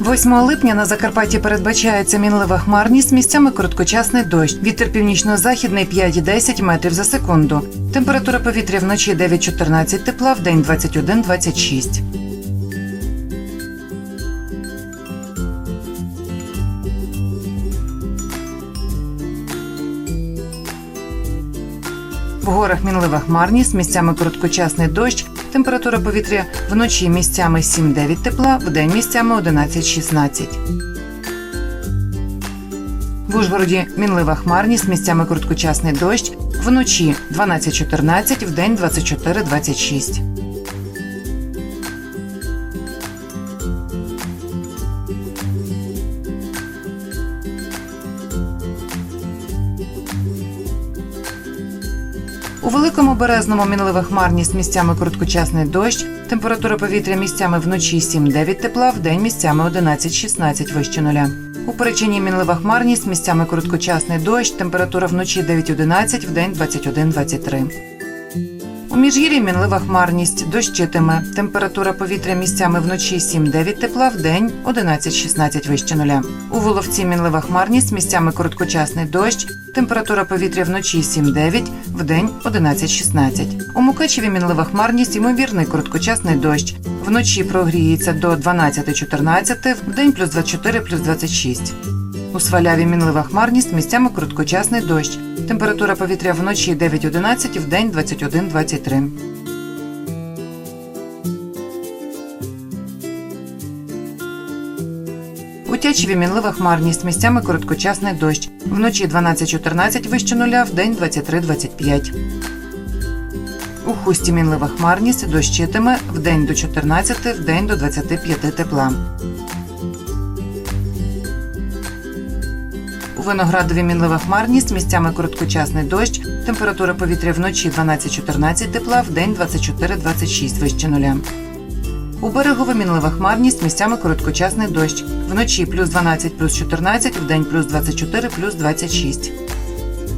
8 липня на Закарпатті передбачається мінлива хмарність, місцями короткочасний дощ. Вітер північно-західний 5-10 метрів за секунду. Температура повітря вночі 9-14 тепла, в день 21-26. В горах мінлива хмарність, місцями короткочасний дощ. Температура повітря вночі місцями 7-9 тепла, вдень місцями 11-16. В Ужгороді мінлива хмарність, місцями короткочасний дощ. Вночі 12-14, вдень 24-26. У великому березному мінлива хмарність місцями короткочасний дощ. Температура повітря місцями вночі 7-9 тепла, вдень місцями 11-16 вище нуля. У Перечині мінлива хмарність місцями короткочасний дощ. Температура вночі 9-11, вдень 21-23. У міжгір'ї мінлива хмарність дощитиме. Температура повітря місцями вночі 7-9 тепла, вдень 11-16 вище нуля. У Воловці мінлива хмарність місцями короткочасний дощ. Температура повітря вночі 7-9, вдень 11-16. У Мукачеві мінлива хмарність, ймовірний короткочасний дощ. Вночі прогріється до 12-14, вдень плюс 24, плюс 26. У Сваляві мінлива хмарність, місцями короткочасний дощ. Температура повітря вночі 9-11, вдень 21-23. У Тячеві мінлива хмарність, місцями короткочасний дощ. Вночі 12-14 вище нуля, вдень 23-25. У хусті мінлива хмарність, дощитиме, вдень до 14, вдень до 25 тепла. У Виноградові мінлива хмарність, місцями короткочасний дощ, температура повітря вночі 12-14 тепла, вдень 24-26 вище нуля. У берегові мінлива хмарність, місцями короткочасний дощ. Вночі плюс 12, плюс 14, вдень плюс 24, плюс 26.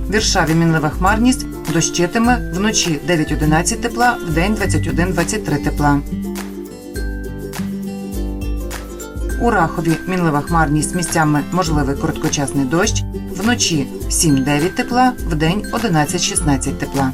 В Віршаві мінлива хмарність, дощитиме, вночі 9-11 тепла, вдень 21-23 тепла. У Рахові мінлива хмарність місцями можливий короткочасний дощ. Вночі 7-9 тепла, вдень 11-16 тепла.